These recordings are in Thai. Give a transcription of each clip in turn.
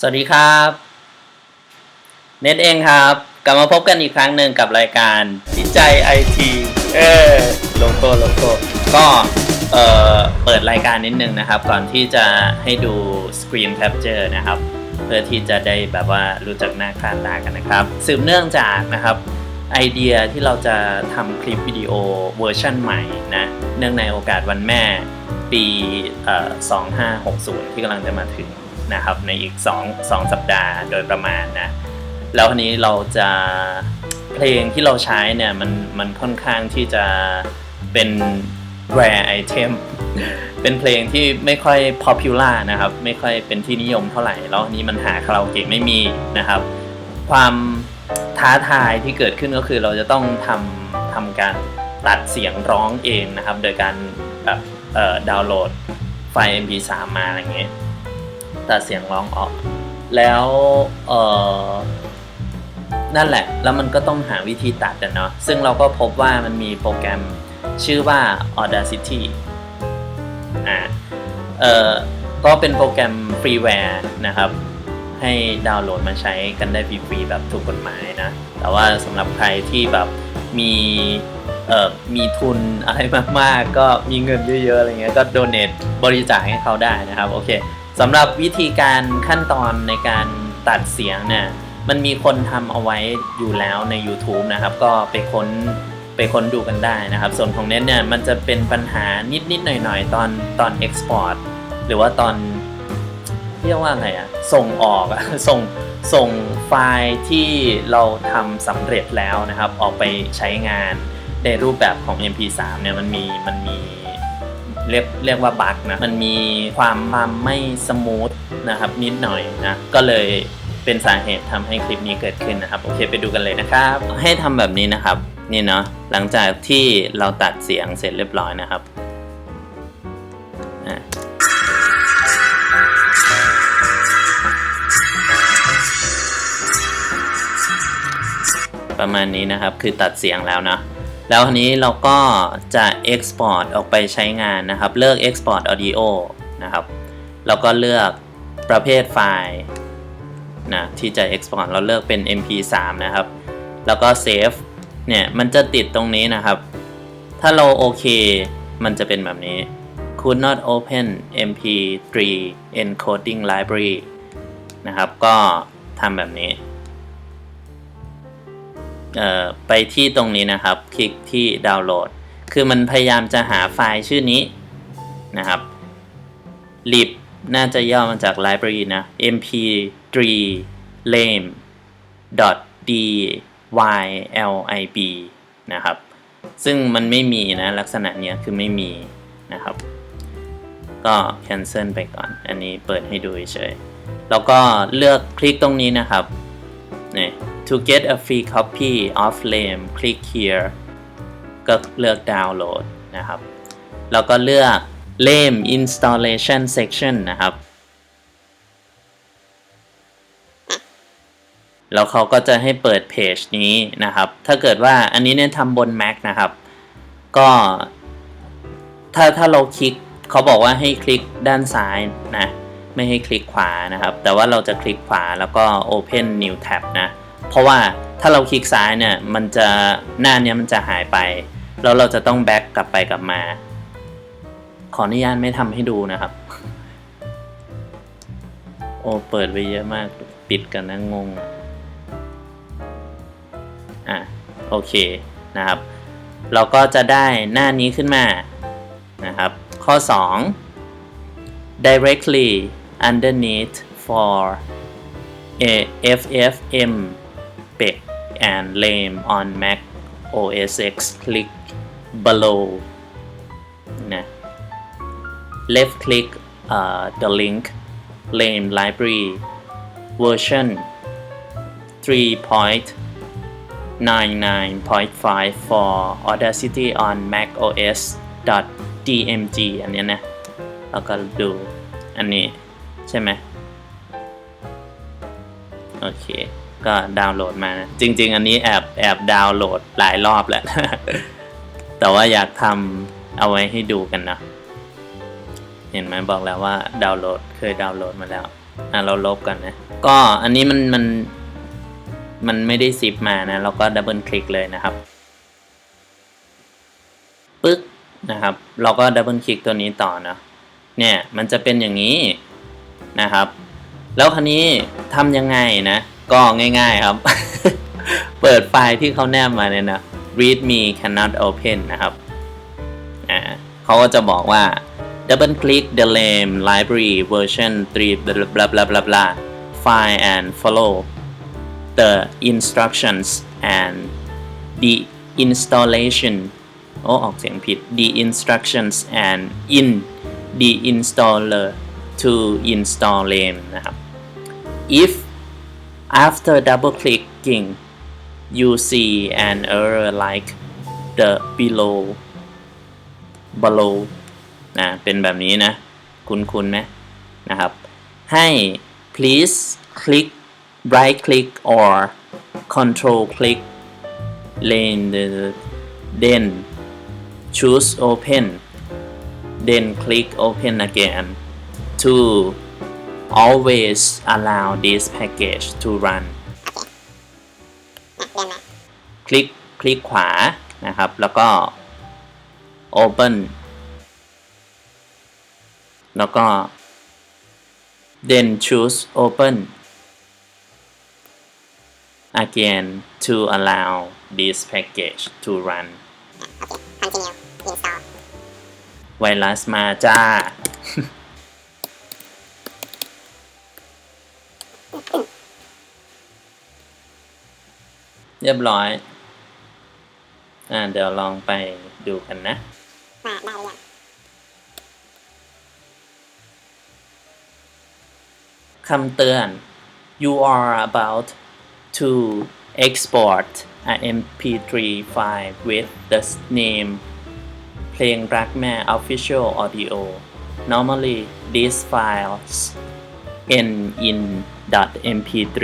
สวัสดีครับ เน็ตเองครับ กลับมาพบกันอีกครั้งหนึ่งกับรายการวิจัยไอทีเออโลโก้โลโก้ก็เอ่อเปิดรายการนิดนึงนะครับ ก่อนที่จะให้ดู Screen Capture นะครับ เพื่อที่จะได้แบบว่ารู้จักหน้าค่าตากันนะครับ สืบเนื่องจากนะครับไอเดียที่เราจะทำคลิปวิดีโอเวอร์ชันใหม่นะเนื่องในโอกาสวันแม่ปีเอ่อ2560 ที่กำลังจะมาถึง นะครับในอีก 2 2 สัปดาห์โดยประมาณนะแล้วทีนี้เราจะเพลงที่เราใช้เนี่ยมันมันค่อนข้างที่จะเป็น rare item เป็นเพลงที่ไม่ค่อย popular นะครับ ไม่ค่อยเป็นที่นิยมเท่าไหร่ แล้วนี้มันหาคาราโอเกะไม่มีนะครับ ความท้าทายที่เกิดขึ้นก็คือเราจะต้องทำทำการตัดเสียงร้องเองนะครับ โดยการแบบดาวน์โหลดไฟล์ MP3 มาอะไรเงี้ย ตัดเสียงร้องออก แล้วเออนั่นแหละ แล้วมันก็ต้องหาวิธีตัดกันเนาะซึ่งเราก็พบว่ามันมีโปรแกรมชื่อว่า Audacity อ่าเออก็เป็นโปรแกรมฟรีแวร์นะครับ ให้ดาวน์โหลดมาใช้กันได้ฟรีๆแบบถูกกฎหมายนะ แต่ว่าสำหรับใครที่แบบมีเอ่อมีทุนอะไรมากๆ ก็มีเงินเยอะๆอะไรเงี้ยก็โดเน t บริจาคให้เขาได้นะครับ โอเค สำหรับวิธีการขั้นตอนในการตัดเสียงเนี่ยมันมีคนทำเอาไว้อยู่แล้วใน YouTube นะครับ ก็ไปค้นไปค้นดูกันได้นะครับ ส่วนของเน็ตเนี่ยมันจะเป็นปัญหานิดๆหน่อยๆตอนตอน Export หรือว่าตอนเรียกว่าไงอะส่งออกอะส่งส่งไฟล์ที่เราทำสำเร็จแล้วนะครับ ออกไปใช้งานในรูปแบบของ MP3 เนี่ยมันมีมันมี เรียกเรียกว่าบั๊กนะมันมีความความไม่สมูทนะครับนิดหน่อยนะก็เลยเป็นสาเหตุทำให้คลิปนี้เกิดขึ้นนะครับโอเคไปดูกันเลยนะครับ ให้ทำแบบนี้นะครับนี่เนาะหลังจากที่เราตัดเสียงเสร็จเรียบร้อยนะครับประมาณนี้นะครับคือตัดเสียงแล้วนะ แล้วทีนี้เราก็จะ Export ออกไปใช้งานนะครับ เลือก Export Audio นะครับ แล้วก็เลือกประเภทไฟล์นะที่จะ Export เราเลือกเป็น MP3 นะครับ แล้วก็ Save เนี่ยมันจะติดตรงนี้นะครับ ถ้าเราโอเค มันจะเป็นแบบนี้ could not open mp3 encoding library นะครับ ก็ทำแบบนี้ ไปที่ตรงนี้นะครับ คลิกที่ดาวน์โหลด คือมันพยายามจะหาไฟล์ชื่อนี้นะครับ lib น่าจะย่อมาจาก library นะ mp3 lame dylib นะครับ ซึ่งมันไม่มีนะ ลักษณะเนี้ยคือไม่มีนะครับ ก็ cancel ไปก่อน อันนี้เปิดให้ดูเฉยๆแล้วก็เลือกคลิกตรงนี้นะครับ นี่ to get a free copy of lame click here ก็เลือกดาวน์โหลดนะครับ แล้วก็เลือก lame installation section นะครับ แล้วเขาก็จะให้เปิดเพจนี้นะครับ ถ้าเกิดว่าอันนี้เนี่ยทำบน Mac นะครับ ก็ถ้าถ้าเราคลิกเขาบอกว่าให้คลิกด้านซ้ายนะ ไม่ให้คลิกขวานะครับ แต่ว่าเราจะคลิกขวาแล้วก็ Open New Tab นะ เพราะว่าถ้าเราคลิกซ้ายเนี่ย มันจะหน้าเนี้ยมันจะหายไป แล้วเราจะต้องแบ็กกลับไปกลับมา ขออนุญาตไม่ทำให้ดูนะครับ โอ้เปิดไปเยอะมาก ปิดกันนะงง อะ โอเคนะครับ เราก็จะได้หน้านี้ขึ้นมานะครับ ข้อ 2 directly underneath for a FFM spec and lame on Mac OS X click below นะ left click uh, the link lame library version 3.99.5 for Audacity on Mac OS .dmg อันเนี้ยนะ แล้วก็ดูอันนี้ ใช่ไหมโอเค ก็ดาวน์โหลดมานะจริง ๆ อันนี้แอบแอบดาวน์โหลดหลายรอบแล้ว แต่ว่าอยากทำเอาไว้ให้ดูกันนะ เห็นไหมบอกแล้วว่าดาวน์โหลดเคยดาวน์โหลดมาแล้วอะเราลบกันนะ ก็อันนี้มันมันมันไม่ได้ซิปมานะ เราก็ดับเบิลคลิกเลยนะครับปึ๊กนะครับ เราก็ดับเบิลคลิกตัวนี้ต่อเนาะเนี่ย มันจะเป็นอย่างนี้ นะครับ แล้วคันนี้ทำยังไงนะ ก็ง่ายๆครับ เปิดไฟล์ที่เขาแนบมาเนี่ยนะ read me cannot open นะครับอ่าเขาก็จะบอกว่า double click the lame library version 3 blah blah blah blah blah file and follow the instructions and the installation โอ้ออกเสียงผิด the instructions and in the installer to install lame นะครับ if after double clicking you see an error like the below below นะเป็นแบบนี้นะ คุณคุณไหมนะครับ ให้ please click right click or control click lane then choose open then click open again to always allow this package to run คลิกคลิกขวานะครับ แล้วก็ open แล้วก็ then choose open again to allow this package to run continue install ไวรัสมาจ้า เรียบร้อย อ่า เดี๋ยวลองไปดูกันนะว่าได้หรือยังคำเตือน you are about to export a mp3 file with the name เพลงรักแม่ official audio normally these files end in .mp3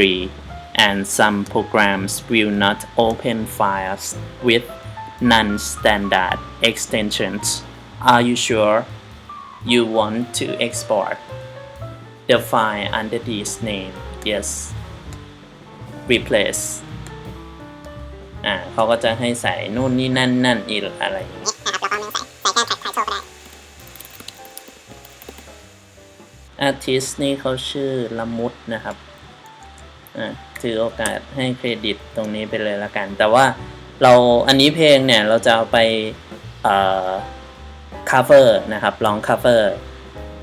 and some programs will not open files with non-standard extensions are you sure you want to export the file under this name yes replace อ่าเขาก็จะให้ใส่นู่นนี่นั่นนั่นอีกอะไรอย่างนี้ นี่นะครับแล้วก็ไม่ต้องใส่ใส่แค่ถ่ายถ่ายโชว์ก็ได้ อาร์ติสนี่เขาชื่อละมุดนะครับอ่า ถือโอกาสให้เครดิตตรงนี้ไปเลยละกัน แต่ว่าเราอันนี้เพลงเนี่ยเราจะเอาไปเอ่อ cover นะครับลอง cover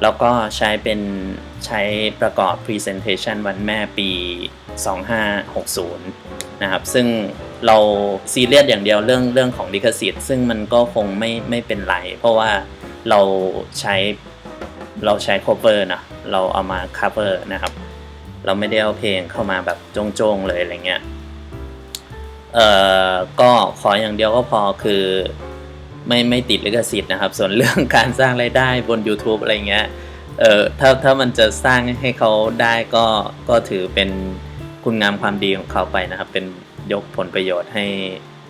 แล้วก็ใช้เป็นใช้ประกอบ Presentation วันแม่ปี 2560 นะครับ ซึ่งเราซีเรียสอย่างเดียวเรื่องเรื่องของลิขสิทธิ์ ซึ่งมันก็คงไม่ไม่เป็นไร เพราะว่าเราใช้เราใช้ cover นะเราเอามา cover นะครับ เราไม่ได้เอาเพลงเข้ามาแบบโจงๆเลยอะไรเงี้ยเอ่อก็ขออย่างเดียวก็พอคือไม่ไม่ติดลิขสิทธิ์นะครับ ส่วนเรื่องการสร้างรายได้บน YouTube อะไรเงี้ยเอ่อถ้าถ้ามันจะสร้างให้เขาได้ก็ก็ถือเป็นคุณงามความดีของเขาไปนะครับ เป็นยกผลประโยชน์ให้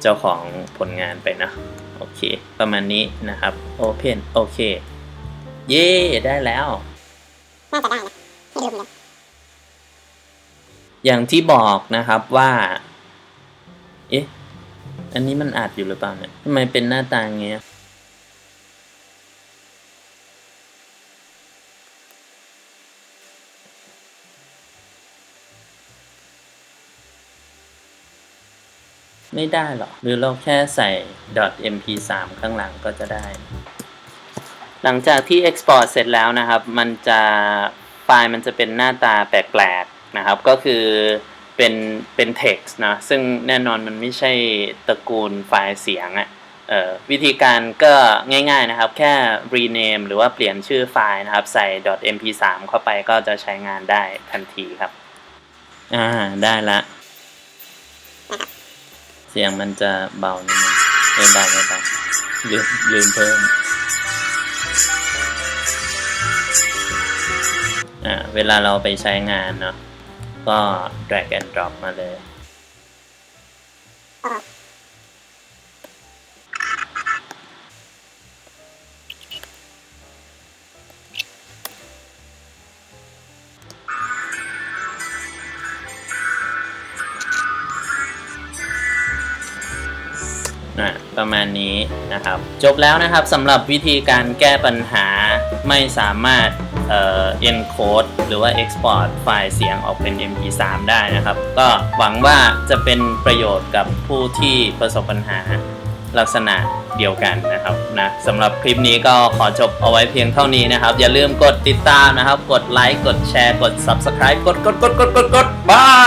เจ้าของผลงานไปนะ โอเค ประมาณนี้นะครับ Open โอเค เย้ได้แล้ว น่าจะได้นะไม่รู้เหมือนกัน อย่างที่บอกนะครับว่าเอ๊ะอันนี้มันอัดอยู่หรือเปล่าเนี่ยทำไมเป็นหน้าตาอย่างเงี้ยไม่ได้หรอ หรือเราแค่ใส่ .mp3 ข้างหลังก็จะได้ หลังจากที่ export เสร็จแล้วนะครับ มันจะไฟล์มันจะเป็นหน้าตาแปลกๆ นะครับ ก็คือเป็นเป็น text นะ ซึ่งแน่นอนมันไม่ใช่ตระกูลไฟล์เสียงอะ่ะวิธีการก็ง่ายๆนะครับ แค่ rename หรือว่าเปลี่ยนชื่อไฟล์นะครับ ใส่ .mp3 เข้าไปก็จะใช้งานได้ทันทีครับ อ่า ได้ละ เสียงมันจะเบานิดนึงไม่เบาไม่เบาลืมลืมเพิ่มอ่าเวลาเราไปใช้งานเนาะ ก็ drag and drop มาเลย นะประมาณนี้นะครับ จบแล้วนะครับสำหรับวิธีการแก้ปัญหาไม่สามารถ เอ่อ encode หรือว่า export ไฟล์เสียงออกเป็น mp3 ได้นะครับ ก็หวังว่าจะเป็นประโยชน์กับผู้ที่ประสบปัญหาลักษณะเดียวกันนะครับนะสำหรับคลิปนี้ก็ขอจบเอาไว้เพียงเท่านี้นะครับ อย่าลืมกดติดตามนะครับ กดไลค์กดแชร์กด subscribe กดกดกดกดกดกดบาย